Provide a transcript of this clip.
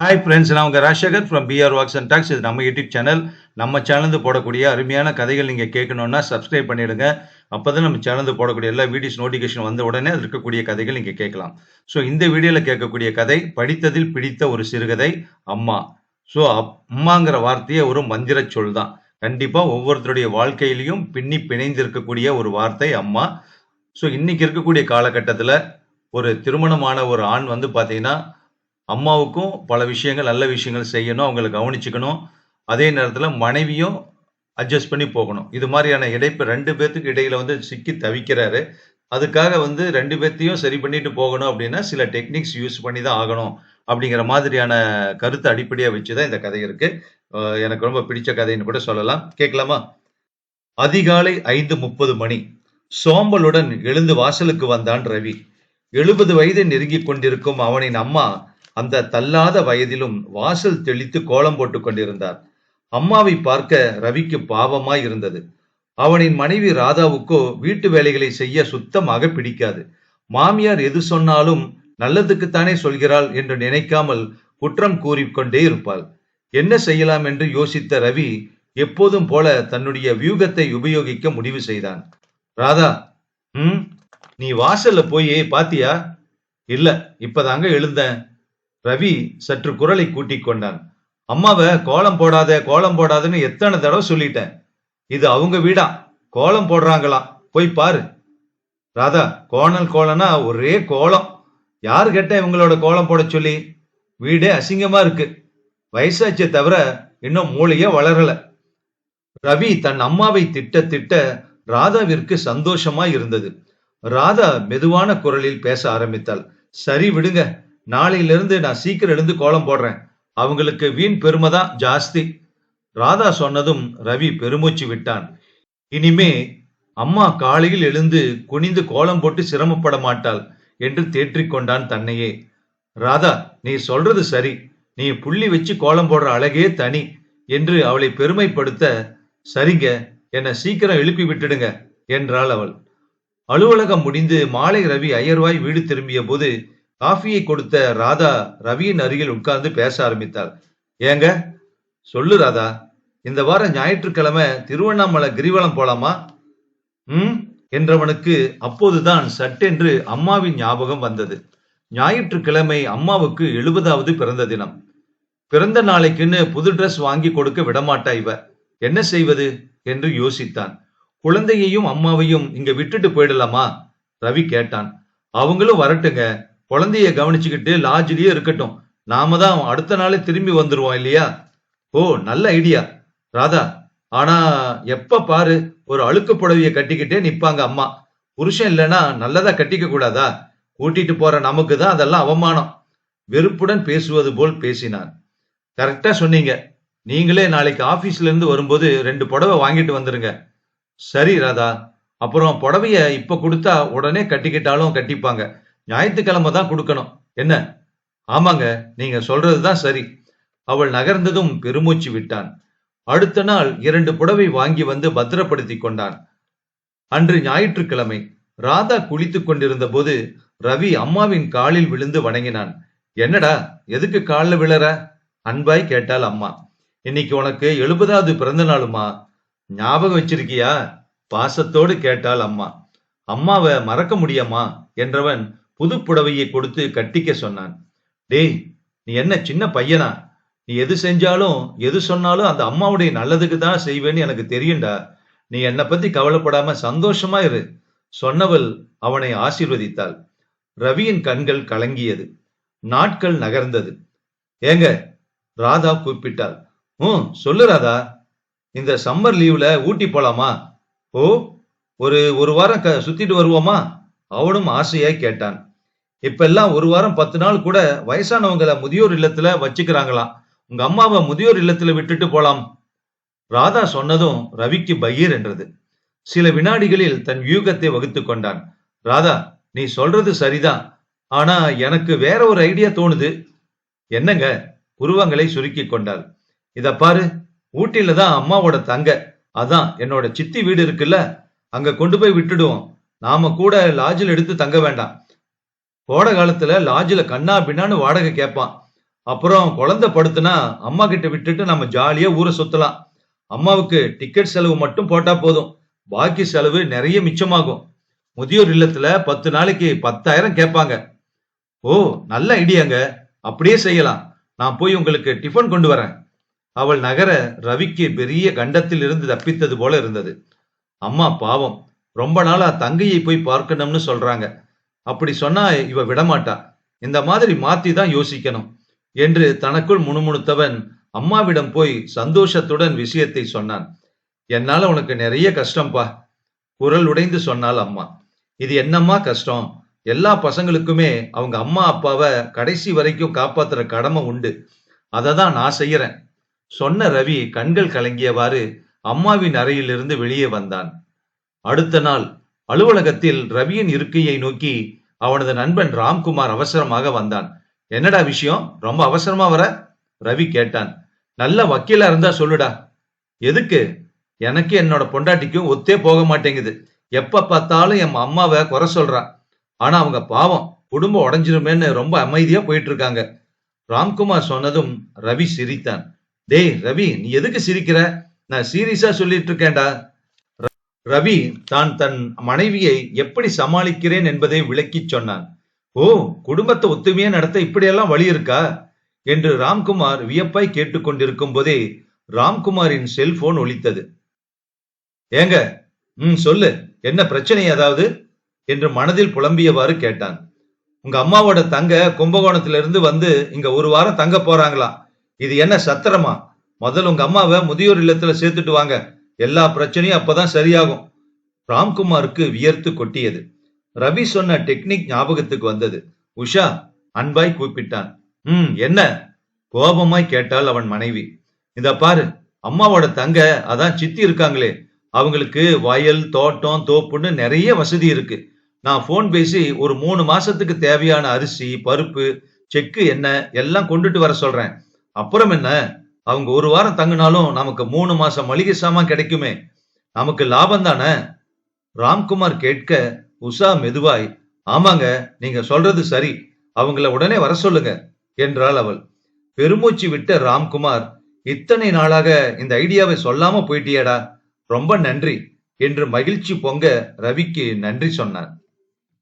Hi friends நான் உங்கள் Rajasekar from PR walks and talks இது நம்ம யூடியூப் சேனல் நம்ம சேனல்ந்து போடக்கூடிய அருமையான கதைகள் நீங்கள் கேட்கணுன்னா சப்ஸ்கிரைப் பண்ணிடுங்க. அப்போ தான் நம்ம சேனல்ந்து போடக்கூடிய எல்லா வீடியோஸ் நோட்டிஃபிகேஷன் வந்த உடனே அதில் இருக்கக்கூடிய கதைகள் நீங்கள் கேட்கலாம். ஸோ இந்த வீடியோவில் கேட்கக்கூடிய கதை படித்ததில் பிடித்த ஒரு சிறுகதை அம்மா. ஸோ அம்மாங்கிற வார்த்தையே ஒரு மந்திர சொல் தான். கண்டிப்பாக ஒவ்வொருத்தருடைய வாழ்க்கையிலையும் பின்னி பிணைந்து இருக்கக்கூடிய ஒரு வார்த்தை அம்மா. ஸோ இன்னைக்கு இருக்கக்கூடிய காலகட்டத்தில் ஒரு திருமணமான ஒரு ஆண் வந்து பார்த்தீங்கன்னா அம்மாவுக்கும் பல விஷயங்கள் நல்ல விஷயங்கள் செய்யணும் அவங்களை கவனிச்சுக்கணும். அதே நேரத்தில் மனைவியும் அட்ஜஸ்ட் பண்ணி போகணும். இது மாதிரியான இடைப்பு ரெண்டு பேர்த்துக்கு இடையில வந்து சிக்கி தவிக்கிறாரு. அதுக்காக வந்து ரெண்டு பேர்த்தையும் சரி பண்ணிட்டு போகணும் அப்படின்னா சில டெக்னிக்ஸ் யூஸ் பண்ணி தான் ஆகணும் அப்படிங்கிற மாதிரியான கருத்தை அடிப்படையாக வச்சு தான் இந்த கதை இருக்கு. எனக்கு ரொம்ப பிடிச்ச கதைன்னு கூட சொல்லலாம். கேட்கலாமா? அதிகாலை ஐந்து முப்பது மணி. சோம்பலுடன் எழுந்து வாசலுக்கு வந்தான் ரவி. எழுபது வயதை நெருங்கி கொண்டிருக்கும் அவனின் அம்மா அந்த தள்ளாத வயதிலும் வாசல் தெளித்து கோலம் போட்டுக் கொண்டிருந்தார். அம்மாவை பார்க்க ரவிக்கு பாவமாய் இருந்தது. அவனின் மனைவி ராதாவுக்கோ வீட்டு வேலைகளை செய்ய சுத்தமாக பிடிக்காது. மாமியார் எது சொன்னாலும் நல்லதுக்குத்தானே சொல்கிறாள் என்று நினைக்காமல் குற்றம் கூறிக்கொண்டே இருப்பாள். என்ன செய்யலாம் என்று யோசித்த ரவி எப்போதும் போல தன்னுடைய வியூகத்தை உபயோகிக்க முடிவு செய்தான். ராதா ம்? நீ வாசல்ல போய் பாத்தியா? இல்ல இப்பதாங்க எழுந்தேன். ரவி சற்று குரலை கூட்டிக் கொண்டான். அம்மாவை கோலம் போடாத கோலம் போடாதன்னு எத்தனை தடவை சொல்லிட்டேன். இது அவங்க வீடா? கோலம் போடுறாங்களாம் போய் பாரு. ராதா கோணல் கோலனா ஒரே கோலம். யார் கேட்ட இவங்களோட கோலம் போட சொல்லி? வீடே அசிங்கமா இருக்கு. வயசாச்சே தவிர இன்னும் மூளையே வளரல. ரவி தன் அம்மாவை திட்ட திட்ட ராதாவிற்கு சந்தோஷமா இருந்தது. ராதா மெதுவான குரலில் பேச ஆரம்பித்தாள். சரி விடுங்க. நாளையிலிருந்து நான் சீக்கிரம் எழுந்து கோலம் போடுறேன். அவங்களுக்கு வீண் பெருமை தான் ஜாஸ்தி. ராதா சொன்னதும் ரவி பெருமூச்சு விட்டான். இனிமே அம்மா காலையில் எழுந்து குனிந்து கோலம் போட்டு சிரமப்பட மாட்டாள் என்று தேற்றிக்கொண்டான் தன்னையே. ராதா நீ சொல்றது சரி. நீ புள்ளி வச்சு கோலம் போடுற அழகே தனி என்று அவளை பெருமைப்படுத்த சரிங்க என்னை சீக்கிரம் எழுப்பி விட்டுடுங்க என்றாள் அவள். அலுவலகம் முடிந்து மாலை ரவி அயர்வாய் வீடு திரும்பிய போது காஃபியை கொடுத்த ராதா ரவியின் அருகில் உட்கார்ந்து பேச ஆரம்பித்தாள். ஏங்க சொல்லு ராதா இந்த வாரம் ஞாயிற்றுக்கிழமை திருவண்ணாமலை கிரிவலம் போலாமா? ம் என்றவனுக்கு அப்போதுதான் சட்டென்று அம்மாவின் ஞாபகம் வந்தது. ஞாயிற்றுக்கிழமை அம்மாவுக்கு எழுபதாவது பிறந்த தினம். பிறந்த நாளைக்குன்னு புது ட்ரெஸ் வாங்கி கொடுக்க விடமாட்டா இவ? என்ன செய்வது? என்று யோசித்தான். குழந்தையையும் அம்மாவையும் இங்க விட்டுட்டு போயிடலாமா? ரவி கேட்டான். அவங்களும் வரட்டுங்க குழந்தைய கவனிச்சுக்கிட்டு லாட்ஜிலேயே இருக்கட்டும். நாம தான் அடுத்த நாளே திரும்பி வந்துருவோம் இல்லையா? ஓ நல்ல ஐடியா ராதா ஆனா எப்ப பாரு ஒரு அழுக்கு புடவைய கட்டிக்கிட்டே நிப்பாங்க அம்மா. புருஷன் இல்லைன்னா நல்லதா கட்டிக்க கூடாதா? கூட்டிட்டு போற நமக்கு தான் அதெல்லாம் அவமானம். வெறுப்புடன் பேசுவது போல் பேசினான். கரெக்டா சொன்னீங்க. நீங்களே நாளைக்கு ஆபீஸ்ல இருந்து வரும்போது ரெண்டு புடவை வாங்கிட்டு வந்துருங்க. சரி ராதா. அப்புறம் புடவைய இப்ப கொடுத்தா உடனே கட்டிக்கிட்டாலும் கட்டிப்பாங்க. ஞாயிற்றுக்கிழமை தான் கொடுக்கணும். என்ன? ஆமாங்க நீங்க சொல்றதுதான் சரி. அவள் நகர்ந்ததும் பெருமூச்சு விட்டான். அடுத்த நாள் இரண்டு புடவை வாங்கி வந்து பத்திரப்படுத்தி கொண்டான். அன்று ஞாயிற்றுக்கிழமை ராதா குளித்துக் கொண்டிருந்த போது ரவி அம்மாவின் காலில் விழுந்து வணங்கினான். என்னடா எதுக்கு காலில் விழற? அன்பாய் கேட்டாள் அம்மா. இன்னைக்கு உனக்கு எழுபதாவது பிறந்த நாளுமா? ஞாபகம் வச்சிருக்கியா? பாசத்தோடு கேட்டாள் அம்மா. அம்மாவை மறக்க முடியாமா? என்றவன் புது புடவையை கொடுத்து கட்டிக்க சொன்னான். டேய் நீ என்ன சின்ன பையனா? நீ எது செஞ்சாலும் எது சொன்னாலும் அந்த அம்மாவுடைய நல்லதுக்கு தான் செய்வேன்னு எனக்கு தெரியும்டா. நீ என்னை பத்தி கவலைப்படாம சந்தோஷமா இரு. சொன்னவள் அவனை ஆசீர்வதித்தாள். ரவியின் கண்கள் கலங்கியது. நாட்கள் நகர்ந்தது. ஏங்க ராதா கூப்பிட்டாள். ம் சொல்லு ராதா. இந்த சம்மர் லீவ்ல ஊட்டி போலாமா? ஓ ஒரு ஒரு வாரம் க சுத்திட்டு வருவோமா? அவனும் ஆசையாய் கேட்டான். இப்பெல்லாம் ஒரு வாரம் பத்து நாள் கூட வயசானவங்கள முதியோர் இல்லத்துல வச்சுக்கிறாங்களாம் உங்க அம்மாவை முதியோர் இல்லத்துல விட்டுட்டு போலாம். ராதா சொன்னதும் ரவிக்கு பகீர் என்றது. சில வினாடிகளில் தன் வியூகத்தை வகுத்து கொண்டான். ராதா நீ சொல்றது சரிதான். ஆனா எனக்கு வேற ஒரு ஐடியா தோணுது. என்னங்க? உருவங்களை சுருக்கி கொண்டாள். இத பாரு ஊட்டியில தான் அம்மாவோட தங்க. அதான் என்னோட சித்தி வீடு இருக்குல்ல அங்க கொண்டு போய் விட்டுடுவோம். நாம கூட லாட்ஜில் எடுத்து தங்க வேண்டாம். கோடை காலத்துல லாட்ஜில் கண்ணா பின்னான்னு வாடகை கேட்பான். அப்புறம் குழந்தை படுத்துனா அம்மா கிட்ட விட்டுட்டு நம்ம ஜாலியா ஊரை சுத்தலாம். அம்மாவுக்கு டிக்கெட் செலவு மட்டும் போட்டா போதும். பாக்கி செலவு நிறைய மிச்சமாகும். முதியோர் இல்லத்துல பத்து நாளைக்கு பத்தாயிரம் கேட்பாங்க. ஓ நல்ல ஐடியாங்க. அப்படியே செய்யலாம். நான் போய் உங்களுக்கு டிஃபன் கொண்டு வரேன். அவள் நகர ரவிக்கு பெரிய கண்டத்தில் இருந்து தப்பித்தது போல இருந்தது. அம்மா பாவம். ரொம்ப நாளா தங்கையை போய் பார்க்கணும்னு சொல்றாங்க. அப்படி சொன்னா இவ விடமாட்டா. இந்த மாதிரி மாத்தி தான் யோசிக்கணும் என்று தனக்குள் முணுமுணுத்தவன் அம்மாவிடம் போய் சந்தோஷத்துடன் விஷயத்தை சொன்னான். என்னால உனக்கு நிறைய கஷ்டம்பா. குரல் உடைந்து சொன்னாள் அம்மா. இது என்னம்மா கஷ்டம்? எல்லா பசங்களுக்குமே அவங்க அம்மா அப்பாவை கடைசி வரைக்கும் காப்பாத்துற கடமை உண்டு. அதை தான் நான் செய்யறேன். சொன்ன ரவி கண்கள் கலங்கியவாறு அம்மாவின் அறையிலிருந்து வெளியே வந்தான். அடுத்த நாள் அலுவலகத்தில் ரவியின் இருக்கையை நோக்கி அவனது நண்பன் ராம்குமார் அவசரமாக வந்தான். என்னடா விஷயம்? ரொம்ப அவசரமா வர? ரவி கேட்டான். நல்ல வக்கீலா இருந்தா சொல்லுடா. எதுக்கு? எனக்கு என்னோட பொண்டாட்டிக்கும் ஒத்தே போக மாட்டேங்குது. எப்ப பார்த்தாலும் என் அம்மாவை குறை சொல்றா. ஆனா அவங்க பாவம் குடும்பம் உடஞ்சிருமேன்னு ரொம்ப அமைதியா போயிட்டு இருக்காங்க ராம்குமார் சொன்னதும் ரவி சிரித்தான். டேய் ரவி நீ எதுக்கு சிரிக்கிற? நான் சீரியஸா சொல்லிட்டு இருக்கேன்டா ரவி தான் தன் மனைவியை எப்படி சமாளிக்கிறேன் என்பதை விளக்கிச் சொன்னான். ஓ குடும்பத்தை ஒத்துமையா நடத்த இப்படியெல்லாம் வழி இருக்கா? என்று ராம்குமார் வியப்பாய் கேட்டுக்கொண்டிருக்கும் போதே ராம்குமாரின் செல்போன் ஒலித்தது. ஏங்க ம் சொல்லு என்ன பிரச்சனை ஏதாவது? என்று மனதில் புலம்பியவாறு கேட்டான். உங்க அம்மாவோட தங்க கும்பகோணத்துல இருந்து வந்து இங்க ஒரு வாரம் தங்க போறாங்களாம். இது என்ன சத்திரமா? முதல்ல உங்க அம்மாவை முதியோர் இல்லத்துல சேர்த்துட்டு வாங்க. எல்லா பிரச்சனையும் அப்பதான் சரியாகும். ராம்குமாருக்கு வியர்த்து கொட்டியது. ரவி சொன்ன டெக்னிக் ஞாபகத்துக்கு வந்தது. உஷா அன்பாய் கூப்பிட்டான். ம் என்ன? கோபமாய் கேட்டாள் அவன் மனைவி. இத பாரு அம்மாவோட தங்க அதான் சித்தி இருக்காங்களே. அவங்களுக்கு வயல் தோட்டம் தோப்புன்னு நிறைய வசதி இருக்கு. நான் ஃபோன் பேசி ஒரு மூணு மாசத்துக்கு தேவையான அரிசி பருப்பு செக்கு என்ன எல்லாம் கொண்டுட்டு வர சொல்றேன். அப்புறம் என்ன? அவங்க ஒரு வாரம் தங்கினாலும் நமக்கு மூணு மாசம் மளிகை சாமான் கிடைக்குமே. நமக்கு லாபம் தானே? ராம்குமார் கேட்க உஷா மெதுவாய் ஆமாங்க நீங்க சொல்றது சரி. அவங்கள உடனே வர சொல்லுங்க என்றாள் அவள். பெருமூச்சு விட்ட ராம்குமார் இத்தனை நாளாக இந்த ஐடியாவை சொல்லாம போயிட்டியேடா. ரொம்ப நன்றி என்று மகிழ்ச்சி பொங்க ரவிக்கு நன்றி சொன்னார்.